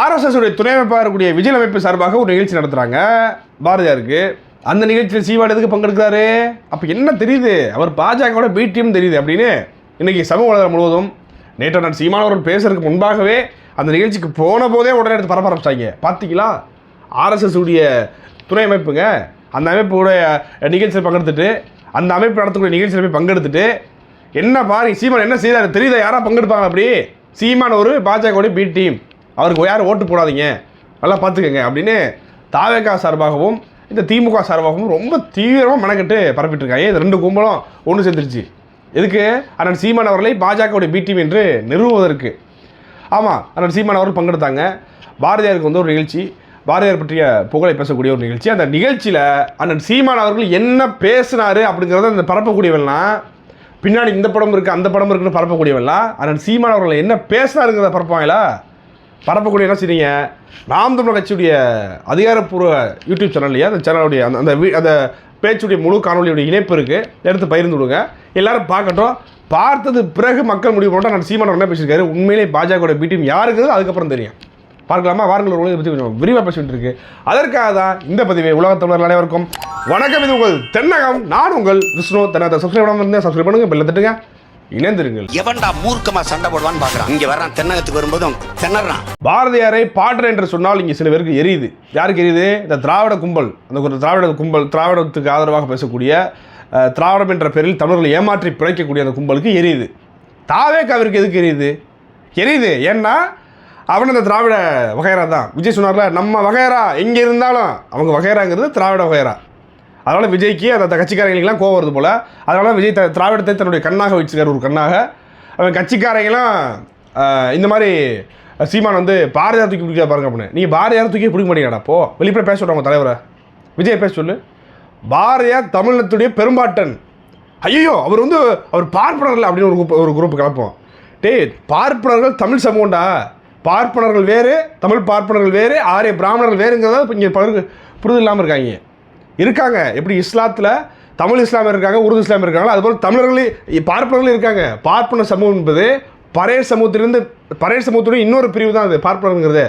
RSS உடைய துணை அமைப்பாக இருக்கக்கூடிய விஜய் அமைப்பு சார்பாக ஒரு நிகழ்ச்சி நடத்துகிறாங்க பாரதியாருக்கு. அந்த நிகழ்ச்சியில் சீமான் எதுக்கு பங்கெடுக்கிறாரு? அப்போ என்ன தெரியுது? அவர் பாஜகவோட பி டீம் தெரியுது அப்படின்னு இன்றைக்கி சமூக வலைதளம் முழுவதும் நேற்று நான் சீமானவர்கள் பேசுறதுக்கு முன்பாகவே அந்த நிகழ்ச்சிக்கு போன போதே உடனே எடுத்து பரப்ப ஆரம்பிச்சிட்டாங்க. பார்த்தீங்களா ஆர்எஸ்எஸ் உடைய துணை அமைப்புங்க. அந்த அமைப்புடைய நிகழ்ச்சியில் பங்கெடுத்துட்டு அந்த அமைப்பு நடத்தக்கூடிய நிகழ்ச்சியில் போய் பங்கெடுத்துட்டு என்ன பாருங்க சீமான் என்ன செய்தாரு? தெரியுதா? யாராக பங்கெடுப்பாங்க அப்படி? சீமான் ஒரு பாஜகவுடைய பி டீம் அவருக்கு யாரும் ஓட்டு போடாதீங்க. நல்லா பார்த்துக்கங்க அப்படின்னு தாவேகா சார்பாகவும் இந்த திமுக சார்பாகவும் ரொம்ப தீவிரமாக மெனக்கட்டு பரப்பிட்டுருக்காங்க. இது ரெண்டு கும்பலும் ஒன்று சேர்ந்துருச்சு. எதுக்கு? அண்ணன் சீமான் அவர்களை பாஜகவுடைய பி என்று நிறுவுவதற்கு. ஆமாம் அண்ணன் சீமான் அவர்கள் பங்கெடுத்தாங்க. பாரதியாருக்கு வந்து ஒரு நிகழ்ச்சி. பாரதியார் பற்றிய புகழை பேசக்கூடிய ஒரு நிகழ்ச்சி. அந்த நிகழ்ச்சியில் அண்ணன் சீமான் அவர்கள் என்ன பேசினார் அப்படிங்கிறத அந்த பரப்பக்கூடியவெல்லாம் பின்னாடி இந்த படம் இருக்குது அந்த படம் இருக்குன்னு பரப்பக்கூடியவெல்லாம் அண்ணன் சீமான் அவர்கள் என்ன பேசினாருங்கிறத பரப்பாங்களா பரப்பக்கூடிய என்ன செய்றீங்க? நாம் தமிழர் கட்சியுடைய அதிகாரப்பூர்வ யூடியூப் சேனல்லையே அந்த சேனலுடைய அந்த அந்த அந்த பேச்சுடைய முழு காணொலியுடைய இணைப்பு இருக்குது எடுத்து பகிர்ந்து விடுங்க. எல்லாரும் பார்க்கட்டும். பார்த்தது பிறகு மக்கள் முடிவு பண்ணிட்டு நான் சீமான என்ன பேசியிருக்காரு? உண்மையிலே பாஜகவோட பிடிஎம் யாருக்குது அதுக்கப்புறம் தெரியும். பார்க்கலாமா? வாருங்கள் ஒரு பற்றி கொஞ்சம் விரிவாக பேசிட்டு இருக்கு. அதற்காக தான் இந்த பதிவை உலக தமிழர்கள் அனைவருக்கும் வணக்கம். இது உங்கள் தென்னகம். நான் உங்கள் விஷ்ணு. தென்னகத்தை சப்ஸ்கிரைப் பண்ணாமல் இருந்தால் சப்ஸ்கிரைப் பண்ணுங்கள் பெல்ல தட்டுங்க. இணைந்திருங்கள். எவன்டா மூர்க்கமா சண்டை போடுவான்னு பாக்குறான். இங்க வர்றான் தென்னகத்துக்கு வரும்போதும் திணறான். பாரதியாரை பாட்டர் என்று சொன்னால் இங்கே சில பேருக்கு எரியுது. யாருக்கு எரியுது? இந்த திராவிட கும்பல் அந்த ஒரு திராவிட கும்பல் திராவிடத்துக்கு ஆதரவாக பேசக்கூடிய திராவிடம் என்ற பெயரில் தமிழர்களை ஏமாற்றி பிழைக்கக்கூடிய அந்த கும்பலுக்கு எரியுது. தாவேக்காவிற்கு எதுக்கு எரியுது? எரியுது. ஏன்னா அவன் அந்த திராவிட வகையரா தான். விஜய் சொன்னார்ல நம்ம வகையரா எங்கே இருந்தாலும். அவங்க வகையராங்கிறது திராவிட வகையரா அதனால் விஜய்க்கு அந்த கட்சிக்காரங்களுக்கெல்லாம் கோவம் வருது போல். அதனால் விஜய் த திராவிடத்தை தன்னுடைய கண்ணாக வச்சிருக்காரு ஒரு கண்ணாக. அவன் கட்சிக்காரங்களாம் இந்த மாதிரி சீமான் வந்து பாரதியார் தூக்கி பிடிக்க பாருங்க அப்படின்னு நீங்கள் பாரதியார் தூக்கி பிடிக்க மாட்டீங்கடா போ. வெளிப்பட பேச சொல்கிறாங்க தலைவரை. விஜய் பேச சொல்லு. பாரதியார் தமிழத்துடைய பெரும்பாட்டன். ஐயோ அவர் வந்து அவர் பார்ப்பனர்கள் அப்படின்னு ஒரு குரூப் ஒரு குரூப் கிளப்போம். டேய் பார்ப்பனர்கள் தமிழ் சமூகம்டா. பார்ப்பனர்கள் வேறு தமிழ் பார்ப்பனர்கள் வேறு ஆரிய பிராமணர்கள் வேறுங்கிறத இப்போ இங்கே பலருக்கு புரிதல் இல்லாமல் இருக்காங்க. இருக்காங்க. எப்படி இஸ்லாத்தில் தமிழ் இஸ்லாமியர் இருக்காங்க உருது இஸ்லாமியர் இருக்காங்க அதுபோல் தமிழர்களே பார்ப்பனர்களும் இருக்காங்க. பார்ப்பன சமூகம் என்பது பறையர் சமூகத்திலிருந்து பறையர் சமூகத்துடைய இன்னொரு பிரிவு தான் அது பார்ப்பனருங்கிறது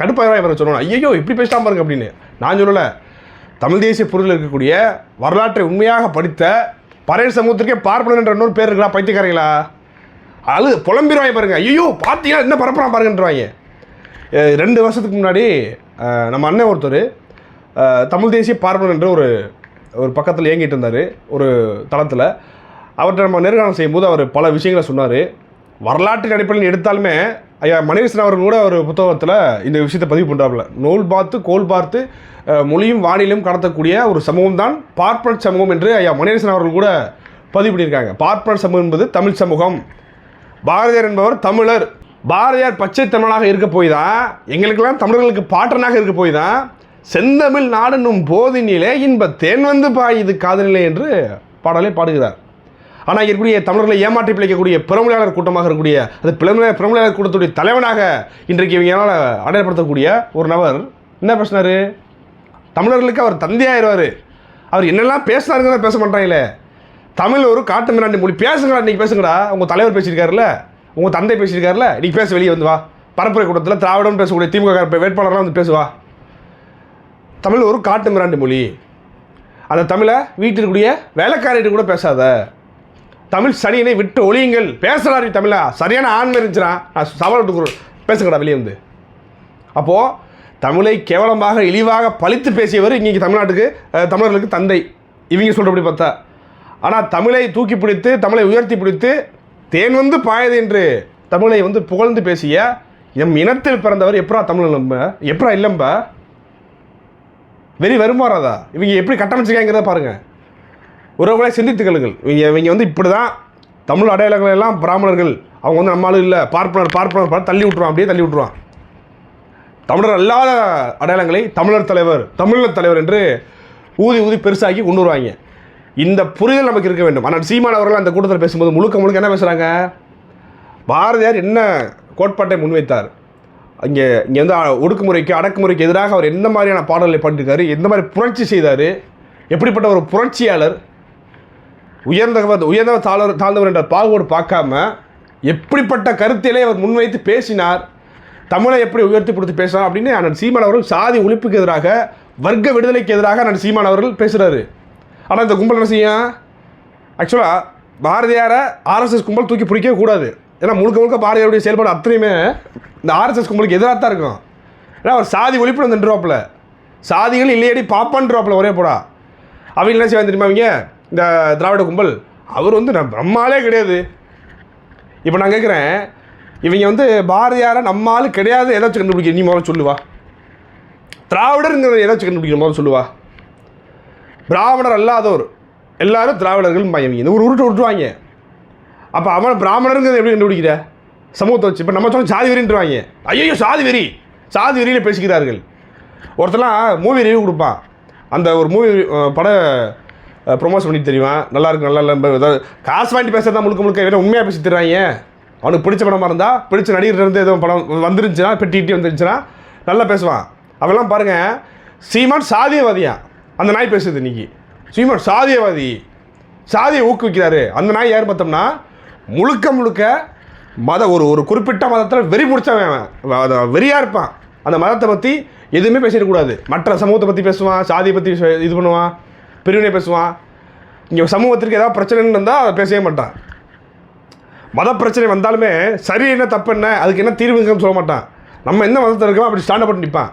கடுப்பாயிரம் இவரை சொல்லணும். ஐயோ இப்படி பேசலாம் பாருங்க அப்படின்னு. நான் சொல்லலை. தமிழ் தேசிய பொருளில் இருக்கக்கூடிய வரலாற்றை உண்மையாக படித்த பறையர் சமூகத்திற்கே பார்ப்பனர் என்ற இன்னொரு பேர் இருக்கிறா பைத்தியக்காரங்களா அது புலம்பிடுவாங்க பாருங்க. ஐயோ பார்த்தீங்கன்னா என்ன பரப்புறான் பாருங்கன்றவாங்க. ரெண்டு வருஷத்துக்கு முன்னாடி நம்ம அண்ணன் ஒருத்தர் தமிழ் தேசிய பார்வன் என்ற ஒரு ஒரு பக்கத்தில் இயங்கிட்டு இருந்தார் ஒரு தளத்தில். அவர்கிட்ட நம்ம நேர்காணல் செய்யும்போது அவர் பல விஷயங்களை சொன்னார். வரலாற்றின் அடிப்படையில் எடுத்தாலுமே ஐயா மணிகேசன் அவர்கள் கூட ஒரு புத்தகத்தில் இந்த விஷயத்தை பதிவு பண்ணுறாப்புல நூல் பார்த்து கோல் பார்த்து மொழியும் வானிலும் கடத்தக்கூடிய ஒரு சமூகம் தான் பார்ப்பன சமூகம் என்று ஐயா மணிகேசன் அவர்கள் கூட பதிவு பண்ணியிருக்காங்க. பார்ப்பன சமூகம் என்பது தமிழ் சமூகம். பாரதியார் என்பவர் தமிழர். பாரதியார் பச்சை தமிழனாக இருக்க போய் தான் எங்களுக்கெல்லாம் தமிழர்களுக்கு பாட்டனாக இருக்க போய் தான் செந்தமிழ் நாடென்னும் போதினிலே இன்ப தேன் வந்து பாயுது காதலிலே என்று பாடலை பாடுகிறார். ஆனால் இருக்கக்கூடிய தமிழர்களை ஏமாற்றி பிழைக்கக்கூடிய பிரமலையாளர் கூட்டமாக இருக்கக்கூடிய அது பிறமொழியாளர் பிரமலையாளர் கூட்டத்துடைய தலைவனாக இன்றைக்கு இவங்களால் அடையப்படுத்தக்கூடிய ஒரு நபர். என்ன பேசினார்? தமிழர்களுக்கு அவர் தந்தையாயிருவார். அவர் என்னெல்லாம் பேசினாருங்கிறத பேச மாட்டாங்களே. தமிழ் ஒரு காட்டு மிராண்டி மொழி. பேசுங்கடா இன்றைக்கி பேசுங்கடா. உங்கள் தலைவர் பேசியிருக்காருல்ல? உங்கள் தந்தை பேசியிருக்காருல்ல? இன்றைக்கி பேச வெளியே வந்து வா. பரப்புரை கூட்டத்தில் திராவிடம் பேசக்கூடிய திமுக வேட்பாளர்லாம் வந்து பேசுவா தமிழ் ஒரு காட்டு மிராண்டி மொழி. அந்த தமிழை வீட்டிற்குரிய வேலைக்காரிட்டு கூட பேசாத. தமிழ் சனியனை விட்டு ஒழியுங்கள். பேசலா தமிழா. சரியான ஆண்மை இருந்துச்சுனா நான் சவால் விட்டு பேசுங்கடா வெளியே வந்து. அப்போது தமிழை கேவலமாக இழிவாக பழித்து பேசியவர் இன்றைக்கி தமிழ்நாட்டுக்கு தமிழர்களுக்கு தந்தை. இவங்க சொல்கிறபடி பார்த்தா. ஆனால் தமிழை தூக்கி பிடித்து தமிழை உயர்த்தி பிடித்து தேன் வந்து பாயது என்று தமிழை வந்து புகழ்ந்து பேசிய எம் இனத்தில் பிறந்தவர் எப்பரா தமிழ் நம்ப எப்பரா இல்லம்பா? வெறி வருமாறாதா இவங்க எப்படி கட்டமைச்சிருக்காங்கிறத பாருங்கள் உறவுகளை சிந்தித்து கொள்ளுங்கள். இவங்க இவங்க வந்து இப்படி தான் தமிழ் அடையாளங்கள் எல்லாம் பிராமணர்கள் அவங்க வந்து நம்மளும் இல்லை பார்ப்பனர் பார்ப்பனர் பார்த்து தள்ளி விட்ருவான் அப்படியே தள்ளி விட்ருவான் தமிழர் அல்லாத அடையாளங்களை தமிழர் தலைவர் தமிழர் தலைவர் என்று ஊதி ஊதி பெருசாக்கி கொண்டு வருவாங்க. இந்த புரிதல் நமக்கு இருக்க வேண்டும். ஆனால் சீமான் அவர்கள் அந்த கூட்டத்தில் பேசும்போது முழுக்க முழுக்க என்ன பேசுகிறாங்க பாரதியார் என்ன கோட்பாட்டை முன்வைத்தார்? இங்கே இங்கே வந்து ஒடுக்குமுறைக்கு அடக்குமுறைக்கு எதிராக அவர் எந்த மாதிரியான பாடல்களை பண்ணியிருக்காரு எந்த மாதிரி புரட்சி செய்தார்? எப்படிப்பட்ட ஒரு புரட்சியாளர்? உயர்ந்தவர் உயர்ந்தவர் தாழ்வர் தாழ்ந்தவர் என்ற பாகுபாடு பார்க்காம எப்படிப்பட்ட கருத்திலே அவர் முன்வைத்து பேசினார்? தமிழை எப்படி உயர்த்தி கொடுத்து பேசினார் அப்படின்னு அண்ணன் சீமான் அவர்கள் சாதி ஒழிப்புக்கு எதிராக வர்க்க விடுதலைக்கு எதிராக அண்ணன் சீமான் அவர்கள் பேசுகிறாரு ஆனால் இந்த கும்பல் என்ன செய்யும்? ஆக்சுவலாக பாரதியாரை ஆர்எஸ்எஸ் கும்பல் தூக்கி பிடிக்கவே கூடாது. ஏன்னா முழுக்க முழுக்க பாரதியாருடைய செயல்பாடு அத்தனையுமே இந்த ஆர்எஸ்எஸ் கும்பலுக்கு எதிராக தான் இருக்கும். ஏன்னா அவர் சாதி ஒழிப்பு நின்றுவாப்புல. சாதிகள் இல்லையடி பாப்பான்றாப்பில் ஒரே போடா. அவங்க என்ன செய்வாங்க தெரியுமா அவங்க இந்த திராவிட கும்பல். அவர் வந்து நான் நம்மாலே கிடையாது. இப்போ நான் கேட்குறேன் இவங்க வந்து பாரதியாரை நம்மால் கிடையாது ஏதாச்சும் கண்டுபிடிக்க? நீ முதல்ல சொல்லுவா. திராவிடருங்கிறத ஏதாச்சும் கண்டுபிடிக்கிற முதல்ல சொல்லுவா. பிராமணர் அல்லாதவர் எல்லாரும் திராவிடர்கள் இவங்க இந்த ஒரு உருட்டு விட்டுருவாங்க அப்போ அவன் பிராமணருங்கிறது எப்படி கண்டுபிடிக்கிற? சமூகத்தை வச்சு. இப்போ நம்ம சொன்ன சாதி வெறின்றாங்க ஐயோ சாதி வெறி. சாதி வெறியில் பேசிக்கிறார்கள். ஒருத்தலாம் மூவி ரிவ்யூ கொடுப்பான். அந்த ஒரு மூவி பட ப்ரொமோஷன் பண்ணி தெரியுவான் நல்லா இருக்கு நல்லா இல்லை ஏதாவது காசு வாங்கி பேசுறதா முழுக்க முழுக்க வேணும் உண்மையாக பேசி தருவாங்க அவனுக்கு பிடிச்ச படமாக இருந்தால் பிடிச்ச நடிகர் இருந்து எதுவும் படம் வந்துருந்துச்சுன்னா பெட்டி இட்டி வந்துருந்துச்சுன்னா நல்லா பேசுவான். அவெல்லாம் பாருங்கள் சீமான் சாதியவாதியான் அந்த நாய் பேசுது இன்னைக்கு. சீமான் சாதியவாதி. சாதியை ஊக்குவிக்கிறாரு. அந்த நாய் யார் பார்த்தோம்னா முழுக்க முழுக்க மத ஒரு ஒரு குறிப்பிட்ட மதத்தில் வெறி பிடிச்சவன் அவன். இருப்பான். அந்த மதத்தை பற்றி எதுவுமே பேசிடக்கூடாது. மற்ற சமூகத்தை பற்றி பேசுவான் சாதியை பற்றி இது பண்ணுவான் பிரிவினை பேசுவான். இங்கே சமூகத்திற்கு ஏதாவது பிரச்சனைன்னு இருந்தால் அதை பேசவே மாட்டான். மத பிரச்சனை வந்தாலுமே சரி என்ன தப்பு என்ன அதுக்கு என்ன தீர்வுங்கன்னு சொல்ல மாட்டான். நம்ம எந்த மதத்தில் இருக்கோம் அப்படி ஸ்டாண்ட் பண்ணி நிற்பான்.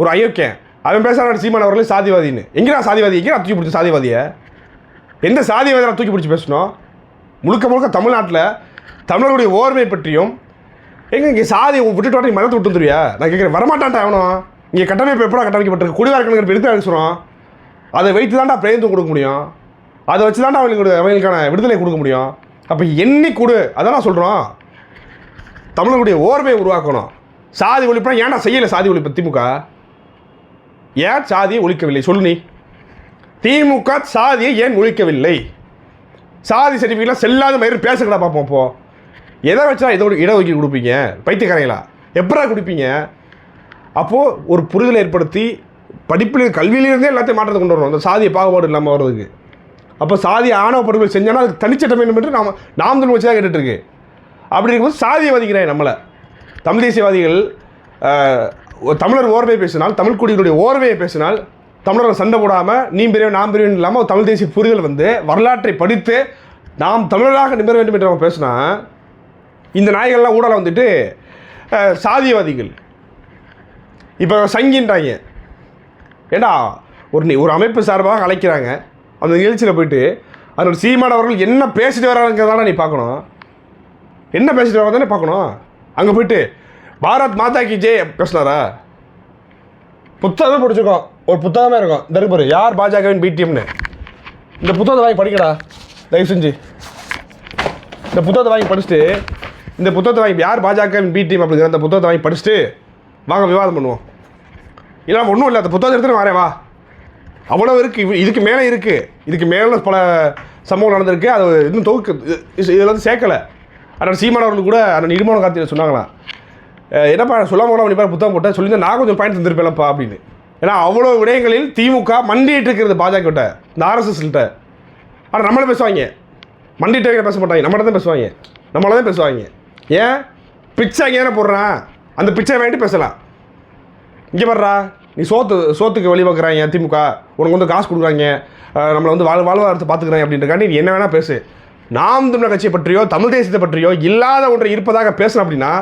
ஒரு அயோக்கியன் அவன் பேசுகிறான் சீமான் அவர்களே சாதிவாதின்னு. நான் சாதிவாதி எங்கே நான் தூக்கி பிடிச்ச சாதிவாதியை? எந்த சாதிவாதியை தூக்கி பிடிச்சி பேசணும்? முழுக்க முழுக்க தமிழ்நாட்டில் தமிழர்களுடைய ஓர்மை பற்றியும் எங்கே இங்கே சாதி விட்டுட்டு வர நீ மதத்தை விட்டு வந்துருவியா? நான் கேட்குறேன் வரமாட்டான்டா அவனும். இங்கே கட்டமைப்பு எப்படா கட்டமைக்கப்பட்டிருக்கு? குடிவாரக்கணுங்கிற எடுத்து அனுப்பிச்சுறோம் அதை வைத்து தான்டா பிரேந்து கொடுக்க முடியும். அதை வச்சு தான்டா அவங்களுக்கு அவங்களுக்கான விடுதலை கொடுக்க முடியும். அப்போ எண்ணி கொடு. அதான் நான் சொல்கிறோம் தமிழர்களுடைய ஓர்மையை உருவாக்கணும். சாதி ஒழிப்புனா ஏன்டா செய்யலை சாதி ஒழிப்பு திமுக? ஏன் சாதியை ஒழிக்கவில்லை? சொல்லு நீ. திமுக சாதியை ஏன் ஒழிக்கவில்லை? சாதி சர்டிஃபிகேட்லாம் செல்லாத மாதிரி பேசக்கடா பார்ப்போம் அப்போ எதை வச்சா இதோட இடஒதுக்கீடு கொடுப்பீங்க? பைத்தியக்காரங்களா? எப்படா கொடுப்பீங்க? அப்போது ஒரு புரிதலை ஏற்படுத்தி படிப்பில் கல்வியிலிருந்தே எல்லாத்தையும் மாற்றத்தை கொண்டு வரணும். அந்த சாதிய பாகுபாடு இல்லாமல் வர்றதுக்கு. அப்போ சாதி ஆணவ படுகொலை செஞ்சோன்னா அதுக்கு தனிச்சட்டம் வேண்டும் என்று நாம் நாம் தமிழ் வச்சு தான் கேட்டுட்ருக்கு. அப்படி இருக்கும்போது சாதியவாதிக்கிறேன் நம்மளை. தமிழ் தேசியவாதிகள் தமிழர் ஓர்வையை பேசினால் தமிழ் குடிகளுடைய ஓர்வையை பேசினால் தமிழர்கள் சண்டை போடாமல் நீ பெரியவன் நாம் பெரியவன் இல்லாமல் தமிழ் தேசிய புரிதல் வந்து வரலாற்றை படித்து நாம் தமிழராக நிமிர வேண்டும் என்று நம்ம பேசினா இந்த நாய்கள்லாம் ஊடால வந்துட்டு சாதியவாதிகள். இப்போ சங்கின்றாங்க. ஏண்டா ஒரு நீ ஒரு அமைப்பு சார்பாக அழைக்கிறாங்க. அந்த நிகழ்ச்சியில் போயிட்டு அதோட சீமானவர்கள் என்ன பேசிட்டு வராங்கிறதான நீ பார்க்கணும். என்ன பேசிட்டு வராங்க பார்க்கணும். அங்கே போயிட்டு பாரத் மாதா கி ஜே பேசினாரா? புத்தகமே படிச்சிருக்கோம். ஒரு புத்தகமே இருக்கும். இந்த இருக்கு பாரு. யார் பாஜகவின் பிடிஎம்னு இந்த புத்தகத்தை வாங்கி படிக்கடா. தயவு செஞ்சு. இந்த புத்தகத்தை வாங்கி படிச்சுட்டு இந்த புத்தகத்தை வாங்கி யார் பாஜகவின் பிடிஎம் அப்படிங்கிற அந்த புத்தகத்தை வாங்கி படிச்சுட்டு வாங்க விவாதம் பண்ணுவோம். இல்லை ஒன்றும் இல்லை. அந்த புத்தகத்தை எடுத்துகிட்டு வரேன் வா. அவ்வளோ இருக்குது இதுக்கு மேலே இருக்குது இதுக்கு மேலே பல சம்பவம் நடந்திருக்கு. அது இன்னும் தொகுக்கு இது- இதில் வந்து சேர்க்கலை. ஆனால் சீமானவர்கள் கூட அண்ணன் நிர்மாணம் கார்த்தியில் சொன்னாங்களாம் என்னப்பா சொல்லாமல் கூட நீ புத்தகம் போட்டால் சொல்லியிருந்தா நான் கொஞ்சம் பாயிண்ட் தந்திருப்பேன்ப்பா அப்படின்னு. ஏன்னா அவ்வளோ விடயங்களில் திமுக மண்டிட்டு இருக்கிறது பாஜக கிட்ட இந்த ஆர்எஸ்எஸ்கிட்ட ஆனால் நம்மளை பேசுவாங்க. மண்டிட்டு பேச மாட்டாங்க. நம்மகிட்ட தான் பேசுவாங்க. நம்மளை தான் பேசுவாங்க. ஏன்? பிச்சை அங்கே போடுறான் அந்த பிச்சை வாங்கிட்டு பேசலாம். இங்கே வர்றா நீ சோத்து சோத்துக்கு வழி பார்க்குறாங்க திமுக. உனக்கு வந்து காசு கொடுக்குறாங்க. நம்மளை வந்து வாழ் வாழ்வாதாரத்தை பார்த்துக்கிறாங்க அப்படின்றக்காண்டி நீ என்ன வேணால் பேசு. நாம் தமிழர் கட்சியை பற்றியோ தமிழ் தேசியத்தை பற்றியோ இல்லாத ஒன்றை இருப்பதாக பேசணும் அப்படின்னா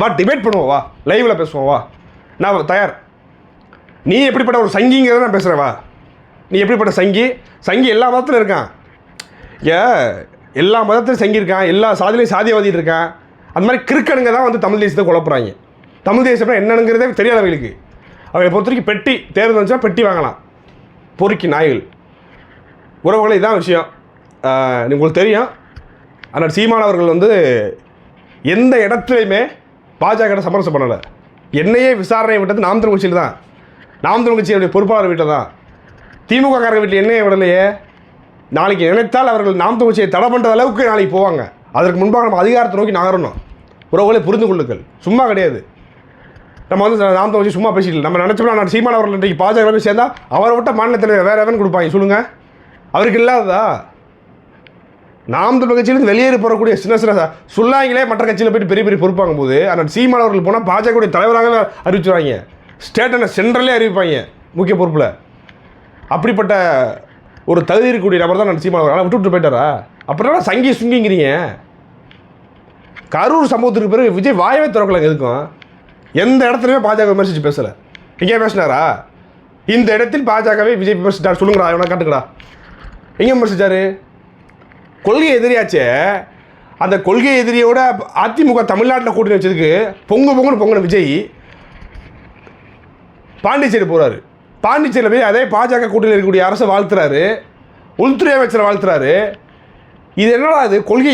வா டிபேட் பண்ணுவோம் வா. லைவில் பேசுவோம் வா. நான் தயார். நீ எப்படிப்பட்ட ஒரு சங்கிங்கிறத நான் பேசுகிறவா நீ எப்படிப்பட்ட சங்கி? சங்கி எல்லா மதத்திலும் இருக்கான். ஏ எல்லா மதத்திலும் சங்கி இருக்கான் எல்லா சாதிலையும் சாதியவாதிட்டு இருக்கான். அந்த மாதிரி கிறுக்கனுங்க தான் வந்து தமிழ் தேசத்தை குழப்புறாங்க. தமிழ் தேசம்னா என்னங்கிறதே தெரியாதவங்களுக்கு அவங்களை பொறுத்த வரைக்கும் பெட்டி தேர்தல் வந்துச்சுன்னா பெட்டி வாங்கலாம். பொறுக்கி நாய்கள். உறவுகளை இதான் விஷயம். உங்களுக்கு தெரியும். ஆனால் சீமான் அவர்கள் வந்து எந்த இடத்துலையுமே பாஜக சமரசம் பண்ணலை. என்னையே விசாரணை விட்டது நாம் தமிழ் தான் நாம் தமிழ் கட்சியுடைய பொறுப்பாளர் வீட்டை தான் திமுக காரர் வீட்டில் என்னையே விடலையே? நாளைக்கு நினைத்தால் அவர்கள் நாம் தமிழ் கட்சியை தடை பண்ணுற அளவுக்கு நாளைக்கு போவாங்க. அதற்கு முன்பாக நம்ம அதிகாரத்தை நோக்கி நகரணும். உறவுகளை புரிந்து கொள்ளுங்கள். சும்மா கிடையாது. நம்ம வந்து நாம் தமிழ் கட்சி சும்மா பேசிட்டு நம்ம நினச்சோம்னா நான் சீமான் அவர்கள் இன்றைக்கு பாஜக போய் சேர்ந்தா அவரை விட்ட மாநிலத்தில் வேறு எவன் கொடுப்பாங்க? சொல்லுங்கள் அவருக்கு இல்லாததா? நாம் தமிழர் கட்சியிலிருந்து வெளியேறி போகக்கூடிய சின்ன சின்ன சொல்லாங்களே மற்ற கட்சியில் போயிட்டு பெரிய பெரிய பொறுப்பாங்க போது ஆனால் சீமான் அவர்கள் போனால் பாஜகவுடைய தலைவராகவே அறிவிச்சுருவாங்க. ஸ்டேட்டனை சென்ட்ரலே அறிவிப்பாங்க முக்கிய பொறுப்பில். அப்படிப்பட்ட ஒரு தகுதி இருக்கக்கூடிய நபர் தான் நான் சீமான் அவர்கள். விட்டு விட்டு போயிட்டாரா? அப்புறம் சங்கி சுங்கிங்கிறீங்க. கரூர் சம்பவத்துக்கு பிறகு விஜய் வாயவே திறக்கலங்க எதுக்கும்? எந்த இடத்துலையுமே பாஜக விமர்சித்து பேசலை. இங்கே பேசினாரா? இந்த இடத்தில் பாஜகவே விஜய் விமர்சித்தார் சொல்லுங்கடா இவனை காட்டுக்கடா எங்கே விமர்சித்தார் கொள்கை எதிரியாச்சே. அந்த கொள்கை எதிரியோட அதிமுக தமிழ்நாட்டில் கூட்டணி வச்சதுக்கு பொங்கு பொங்குன்னு பொங்குன விஜய். பாண்டிச்சேரி போகிறாரு பாண்டிச்சேரியில் போய் அதே பாஜக கூட்டணியில் இருக்கக்கூடிய அரசை வாழ்த்துறாரு. உள்துறை அமைச்சரை வாழ்த்துறாரு. இது என்னடா இது? கொள்கை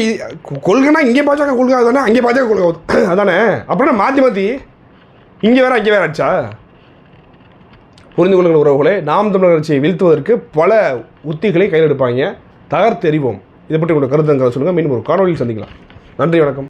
கொள்கைனா இங்கே பாஜக கொள்கை அதானே அங்கே பாஜக கொள்கை அதானே? அப்படின்னா மாற்றி மாற்றி இங்கே வேற அங்கே வேற ஆச்சா? புரிந்து கொள்ளுங்கள் உறவுகளை நாம் தமிழர் கட்சியை வீழ்த்துவதற்கு பல உத்திகளை கையில் எடுப்பாங்க. தகர்த்தெறிவோம் இதை பற்றி உங்களோட கருத்துங்களை சொல்லுங்கள். மீண்டும் ஒரு காணொலியில் சந்திக்கலாம். நன்றி வணக்கம்.